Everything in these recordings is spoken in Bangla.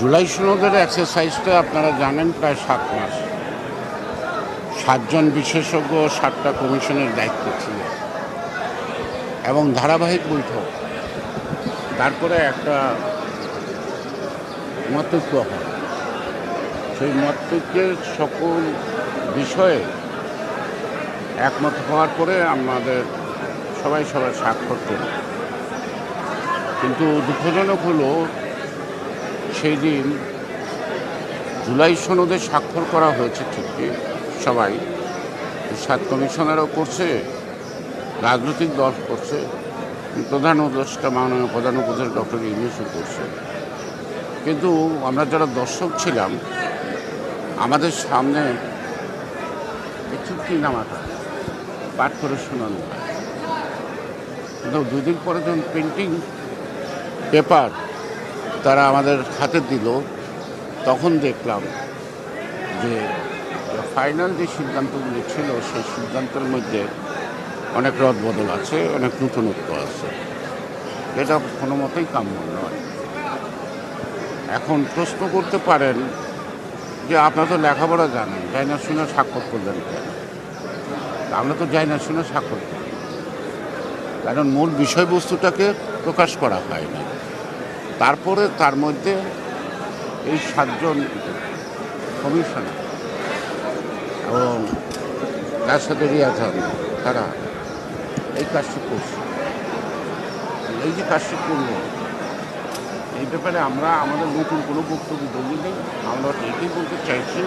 জুলাই সনদের এক্সারসাইজটা আপনারা জানেন প্রায় সাত মাস। সাতজন বিশেষজ্ঞ সাতটা কমিশনের দায়িত্ব ছিল। এবং ধারাবাহিক বৈঠক। তারপরে একটা মতৈক্য হয়। সেই মতৈক্যের সকল বিষয়ে একমত হওয়ার পরে আমাদের সবাই সবাই স্বাক্ষর করি কিন্তু দুঃখজনক হলো সেই দিন জুলাই সনদে স্বাক্ষর করা হয়েছে ঠিকই সবাই। সাত কমিশনারও করছে, রাজনৈতিক দল করছে, প্রধান উপদেষ্টা, মাননীয় প্রধান উপদেষ্টা ডক্টর ইউনুসও করছে। কিন্তু আমরা যারা দর্শক ছিলাম, আমাদের সামনে চুক্তি নামাটা পাঠ করে শোনানো কিন্তু দুদিন পরে যখন প্রিন্টিং পেপার তারা আমাদের হাতে দিল, তখন দেখলাম যে ফাইনাল যে সিদ্ধান্তগুলি ছিল, সেই সিদ্ধান্তের মধ্যে অনেক রদবদল আছে, অনেক নতুনত্ব আছে। এটা কোনো মতেই কাম্য নয়। এখন প্রশ্ন করতে পারেন যে আপনারা তো লেখাপড়া জানেন যাই না শুনে স্বাক্ষর করলেন কেন? আমরা তো যাই না শুনে স্বাক্ষর করি। কারণ মূল বিষয়বস্তুটাকে প্রকাশ করা হয়নি তারপরে তার মধ্যে এই সাতজন কমিশনার এবং তার সাথে রিয়াজান তারা এই কাজটি করছে এই যে কাজটি করল এই ব্যাপারে আমরা, আমাদের নতুন কোনো বক্তব্য বলি নেই। আমরা এটাই বলতে চাইছি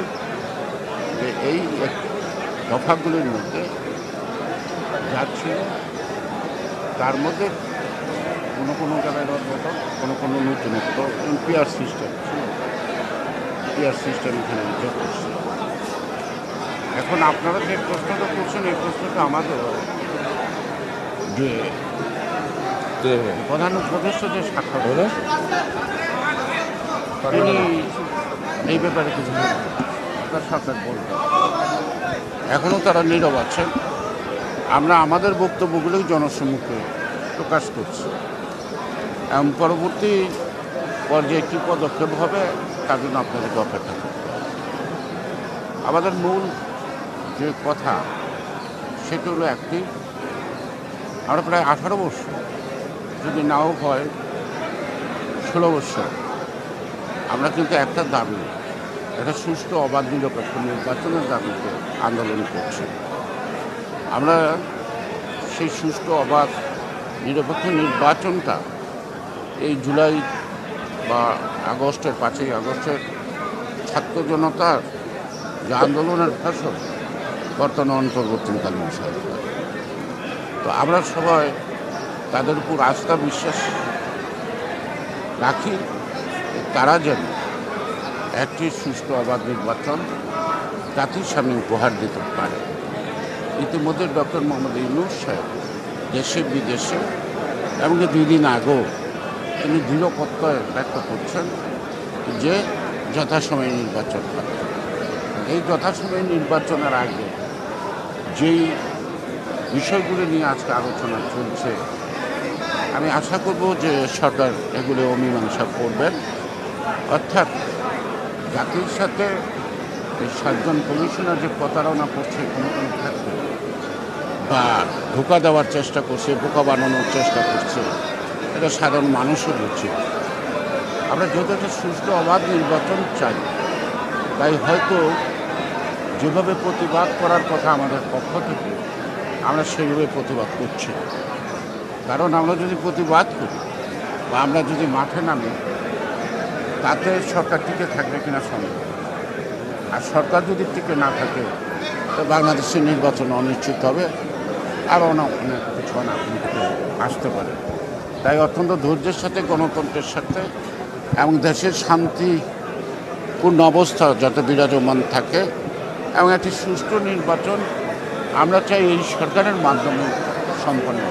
যে এই দফাগুলির মধ্যে যা ছিল তার মধ্যে কোনো কোনো জায়গায় রদবদল কোনো কোনো নতুনত্ব এবং পিয়ার সিস্টেম পিয়ার সিস্টেম এখানে যোগ করছে। এখন আপনারা যে প্রশ্নটা করছেন এই প্রশ্নটা আমাদের যে প্রধান উপদেষ্টা যে বলে? তিনি এই ব্যাপারে কিছু তার বলবেন এখনও তারা নীরব আছেন। আমরা আমাদের বক্তব্যগুলোই জনসম্মুখে প্রকাশ করছি। এবং পরবর্তী পর্যায়ে কী পদক্ষেপ হবে, তার জন্য আপনাদেরকে অপেক্ষা করতে আমাদের মূল যে কথা, সেটা হলো একটি, আমরা প্রায় আঠারো বছর যদি নাও হয়, ষোলো বছর, আমরা কিন্তু একটা দাবি, একটা সুষ্ঠু অবাধ নিরপেক্ষ নির্বাচনের দাবিতে আন্দোলন করছি। আমরা সেই সুস্থ অবাধ, নিরপেক্ষ নির্বাচনটা এই জুলাই বা আগস্টের, পাঁচই আগস্টের ছাত্র জনতার যে আন্দোলনের ফসল বর্তমান অন্তর্বর্তীকালীন সরকার। তো আমরা সবাই তাদের উপর আস্থা বিশ্বাস রাখি, তারা যেন একটি সুষ্ঠু অবাধ নির্বাচন জাতির সামনে উপহার দিতে পারে। ইতিমধ্যে ডক্টর মোহাম্মদ ইউনুস সাহেব দেশে বিদেশে এমনকি দুই দিন আগেও তিনি দৃঢ় ব্যক্ত করছেন যে যথাসময়ে নির্বাচন হবে। এই যথাসময়ে নির্বাচনের আগে যেই বিষয়গুলো নিয়ে আজকে আলোচনা চলছে, আমি আশা করব যে সরকার এগুলো অমীমাংসা করবেন। অর্থাৎ জাতির সাথে এই সাতজন কমিশনার যে প্রতারণা করছে কোনো কোনো ক্ষেত্রে, বা ধোকা দেওয়ার চেষ্টা করছে বোকা বানানোর চেষ্টা করছে এটা সাধারণ মানুষও বুঝছে। আমরা একটা সুষ্ঠু অবাধ নির্বাচন চাই, তাই হয়তো যেভাবে প্রতিবাদ করার কথা আমাদের পক্ষ থেকে আমরা সেইভাবে প্রতিবাদ করছি কারণ আমরা যদি প্রতিবাদ করি বা আমরা যদি মাঠে নামি, তাতে সরকার টিকে থাকবে কিনা সন্দেহ। আর সরকার যদি টিকে না থাকে, তো বাংলাদেশের নির্বাচন অনিশ্চিত হবে। অনেক অনেক কিছু অনেক আসতে পারে। তাই অত্যন্ত ধৈর্যের সাথে গণতন্ত্রের সাথে এবং দেশের শান্তিপূর্ণ অবস্থা যাতে বিরাজমান থাকে এবং একটি সুষ্ঠু নির্বাচন আমরা চাই এই সরকারের মাধ্যমে সম্পন্ন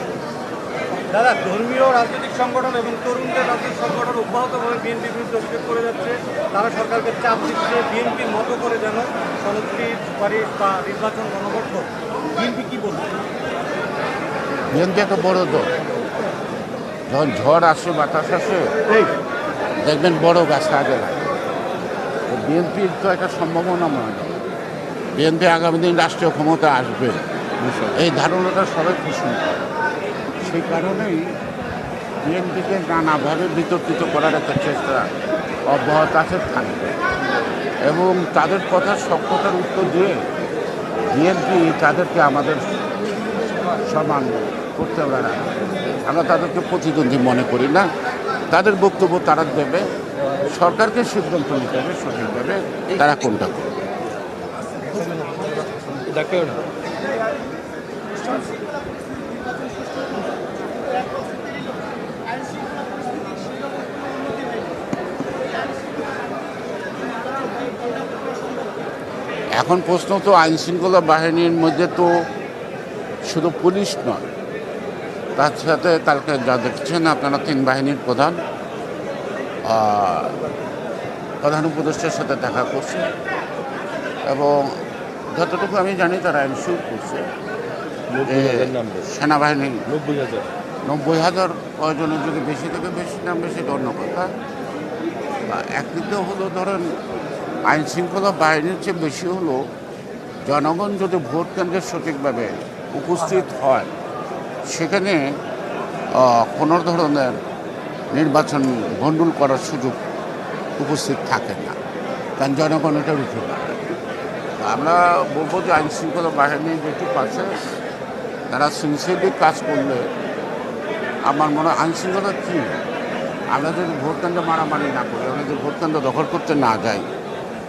দাদা ধর্মীয় রাজনৈতিক সংগঠন এবং তরুণদের রাজনৈতিক সংগঠন অব্যাহতভাবে বিএনপির বিরুদ্ধে অভিযোগ করে যাচ্ছে। তারা সরকারকে চাপ দিচ্ছে বিএনপির মতো করে যেন সনদটি সুপারিশ বা নির্বাচন গণবদ্ধ বিএনপি কি বলছে? বিএনপি একটা বড় দল। যখন ঝড় আসে বাতাস আসে দেখবেন বড় গাছ আগে লাগে বিএনপির তো একটা সম্ভাবনা মনে হয়। বিএনপি আগামী দিন রাষ্ট্রীয় ক্ষমতা আসবে। এই ধারণাটা সবাই পোষণ করে সেই কারণেই বিএনপিকে নানাভাবে বিতর্কিত করার একটা চেষ্টা অব্যাহত আছে থাকবে। এবং তাদের কথার সক্ষতার উত্তর দিয়ে বিএনপি তাদেরকে আমাদের সমান করতে পারে। আমরা তাদেরকে প্রতিদ্বন্দ্বী মনে করি না। তাদের বক্তব্য তারা দেবে সরকারকে সিদ্ধান্ত নিতে হবে সঠিকভাবে তারা কোনটা করবে। এখন প্রশ্ন তো আইন শৃঙ্খলা বাহিনীর মধ্যে তো শুধু পুলিশ নয় তার সাথে কালকে যা দেখছেন আপনারা তিন বাহিনীর প্রধান প্রধান উপদেষ্টার সাথে দেখা করছে। এবং যতটুকু আমি জানি তারা এনশিওর করছে। যে নব্বই হাজার সেনাবাহিনী নব্বই হাজার। নব্বই হাজার প্রয়োজনের যদি বেশি থেকে বেশি নামবে সেটা অন্য কথা। একদিকে হলো ধরেন আইন শৃঙ্খলা বাহিনীর চেয়ে বেশি হলো জনগণ যদি ভোট কেন্দ্রে সঠিকভাবে উপস্থিত হয় সেখানে কোনো ধরনের নির্বাচন গণ্ডুল করার সুযোগ উপস্থিত থাকে না। কারণ জনগণ এটা পারে আমরা বলব যে আইন শৃঙ্খলা বাহিনী যেটুকু আছে তারা সিনসিয়ারলি কাজ করলে আমার মনে হয় আইন শৃঙ্খলা কী? আমরা যদি ভোট কেন্দ্রে মারামারি না করি, আমরা যদি ভোটকেন্দ্র দখল করতে না যাই,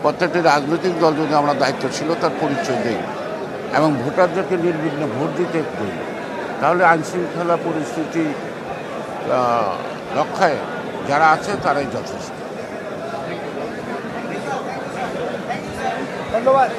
প্রত্যেকটি রাজনৈতিক দল যদি আমরা দায়িত্ব ছিল তার পরিচয় দিই এবং ভোটারদেরকে নির্বিঘ্নে ভোট দিতে দিই তাহলে আইনশৃঙ্খলা পরিস্থিতি রক্ষায় যারা আছে তারাই যথেষ্ট। ধন্যবাদ।